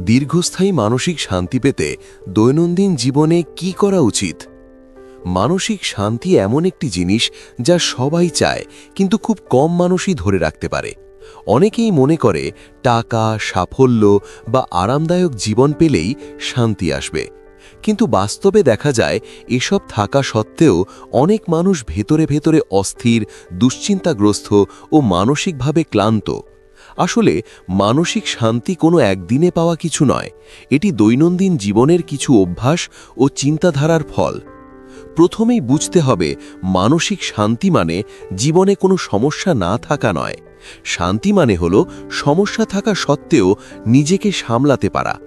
দীর্ঘস্থায়ী মানসিক শান্তি পেতে দৈনন্দিন জীবনে কি করা উচিত? মানসিক শান্তি এমন একটি জিনিস যা সবাই চায়, কিন্তু খুব কম মানুষই ধরে রাখতে পারে। অনেকেই মনে করে টাকা, সাফল্য বা আরামদায়ক জীবন পেলেই শান্তি আসবে। কিন্তু বাস্তবে দেখা যায়, এসব থাকা সত্ত্বেও অনেক মানুষ ভেতরে ভেতরে অস্থির, দুশ্চিন্তাগ্রস্ত ও মানসিকভাবে ক্লান্ত। আসলে, মানসিক শান্তি কোনো একদিনে পাওয়া কিছু নয়। এটি দৈনন্দিন জীবনের কিছু অভ্যাস ও চিন্তাধারার ফল। প্রথমেই বুঝতে হবে, মানসিক শান্তি মানে জীবনে কোনো সমস্যা না থাকা নয়। শান্তি মানে হল, সমস্যা থাকা সত্ত্বেও নিজেকে সামলাতে পারা।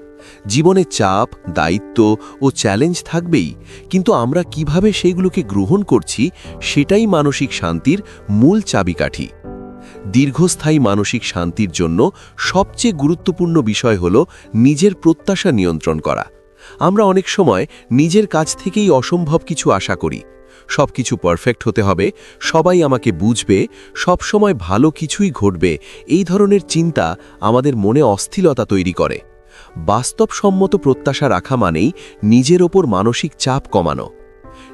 জীবনে চাপ, দায়িত্ব ও চ্যালেঞ্জ থাকবেই, কিন্তু আমরা কীভাবে সেগুলোকে গ্রহণ করছি, সেটাই মানসিক শান্তির মূল চাবিকাঠি। দীর্ঘস্থায়ী মানসিক শান্তির জন্য সবচেয়ে গুরুত্বপূর্ণ বিষয় হল নিজের প্রত্যাশা নিয়ন্ত্রণ করা। আমরা অনেক সময় নিজের কাছ থেকেই অসম্ভব কিছু আশা করি। সব কিছু পারফেক্ট হতে হবে, সবাই আমাকে বুঝবে সব সময় ভালো কিছুই ঘটবে, এই ধরনের চিন্তা আমাদের মনে অস্থিরতা তৈরি করে। বাস্তবসম্মত প্রত্যাশা রাখা মানেই নিজের ওপর মানসিক চাপ কমানো।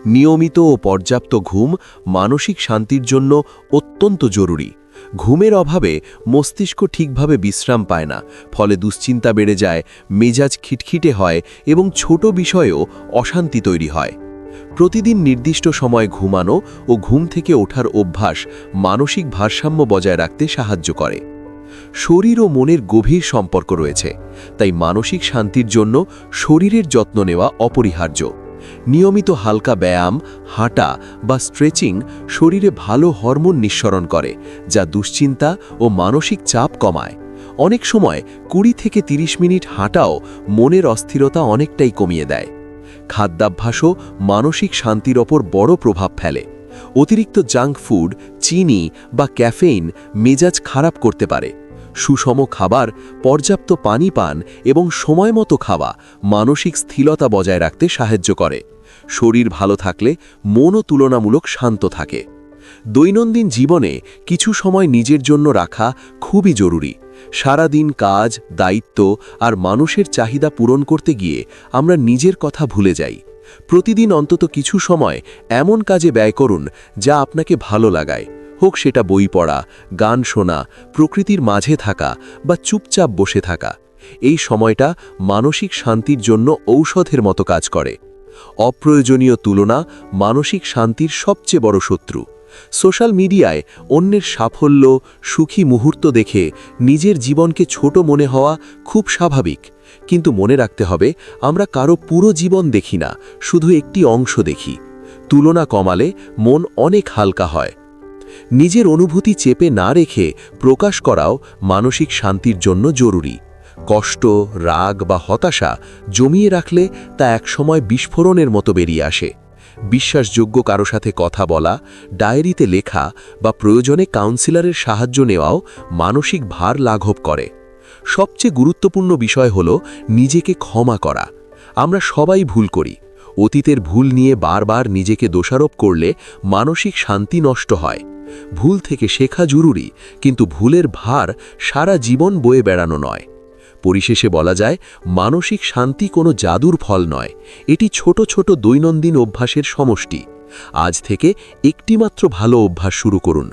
নিয়মিত ও পর্যাপ্ত ঘুম মানসিক শান্তির জন্য অত্যন্ত জরুরি। ঘুমের অভাবে মস্তিষ্ক ঠিকভাবে বিশ্রাম পায় না, ফলে দুশ্চিন্তা বেড়ে যায়, মেজাজ খিটখিটে হয় এবং ছোট বিষয়েও অশান্তি তৈরি হয়। প্রতিদিন নির্দিষ্ট সময় ঘুমানো ও ঘুম থেকে ওঠার অভ্যাস মানসিক ভারসাম্য বজায় রাখতে সাহায্য করে। শরীর ও মনের গভীর সম্পর্ক রয়েছে, তাই মানসিক শান্তির জন্য শরীরের যত্ন নেওয়া অপরিহার্য। নিয়মিত হালকা ব্যায়াম, হাঁটা বা স্ট্রেচিং শরীরে ভালো হরমোন নিঃসরণ করে, যা দুশ্চিন্তা ও মানসিক চাপ কমায়। অনেক সময় কুড়ি থেকে ৩০ মিনিট হাঁটাও মনের অস্থিরতা অনেকটাই কমিয়ে দেয়। খাদ্যাভ্যাসও মানসিক শান্তির ওপর বড় প্রভাব ফেলে। অতিরিক্ত জাঙ্ক ফুড, চিনি বা ক্যাফেইন মেজাজ খারাপ করতে পারে। সুষম খাবার, পর্যাপ্ত পানি পান এবং সময় মতো খাওয়া মানসিক স্থিরতা বজায় রাখতে সাহায্য করে। শরীর ভালো থাকলে মনও তুলনামূলক শান্ত থাকে। দৈনন্দিন জীবনে কিছু সময় নিজের জন্য রাখা খুবই জরুরি। সারাদিন কাজ, দায়িত্ব আর মানুষের চাহিদা পূরণ করতে গিয়ে আমরা নিজের কথা ভুলে যাই। প্রতিদিন অন্তত কিছু সময় এমন কাজে ব্যয় করুন যা আপনাকে ভালো লাগায়। হোক সেটা বই পড়া, গান শোনা, প্রকৃতির মাঝে থাকা বা চুপচাপ বসে থাকা। এই সময়টা মানসিক শান্তির জন্য ঔষধের মতো কাজ করে। অপ্রয়োজনীয় তুলনা মানসিক শান্তির সবচেয়ে বড় শত্রু। সোশ্যাল মিডিয়ায় অন্যের সাফল্য, সুখী মুহূর্ত দেখে নিজের জীবনকে ছোট মনে হওয়া খুব স্বাভাবিক। কিন্তু মনে রাখতে হবে, আমরা কারও পুরো জীবন দেখি না, শুধু একটি অংশ দেখি। তুলনা কমালে মন অনেক হালকা হয়। নিজের অনুভূতি চেপে না রেখে প্রকাশ করাও মানসিক শান্তির জন্য জরুরি। কষ্ট, রাগ বা হতাশা জমিয়ে রাখলে তা একসময় বিস্ফোরণের মতো বেরিয়ে আসে। বিশ্বাসযোগ্য কারও সাথে কথা বলা, ডায়েরিতে লেখা বা প্রয়োজনে কাউন্সিলরের সাহায্য নেওয়াও মানসিক ভার লাঘব করে। সবচেয়ে গুরুত্বপূর্ণ বিষয় হল নিজেকে ক্ষমা করা। আমরা সবাই ভুল করি। অতীতের ভুল নিয়ে বারবার নিজেকে দোষারোপ করলে মানসিক শান্তি নষ্ট হয়। ভুল থেকে শেখা জরুরি, কিন্তু ভুলের ভার সারা জীবন বয়ে বেড়ানো নয়। পরিশেষে বলা যায়, মানসিক শান্তি কোনো জাদুর ফল নয়। এটি ছোট ছোট দৈনন্দিন অভ্যাসের সমষ্টি। আজ থেকে একটিমাত্র ভালো অভ্যাস শুরু করুন।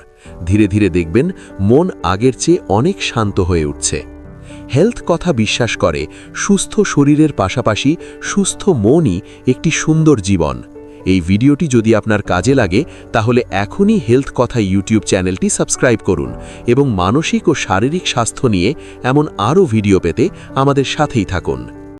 ধীরে ধীরে দেখবেন, মন আগের চেয়ে অনেক শান্ত হয়ে উঠছে। হেলথ কথা বিশ্বাস করে, সুস্থ শরীরের পাশাপাশি সুস্থ মনই একটি সুন্দর জীবন। এই ভিডিওটি যদি আপনার কাজে লাগে, তাহলে এখনই হেলথ কথা ইউটিউব চ্যানেলটি সাবস্ক্রাইব করুন এবং মানসিক ও শারীরিক স্বাস্থ্য নিয়ে এমন আরও ভিডিও পেতে আমাদের সাথেই থাকুন।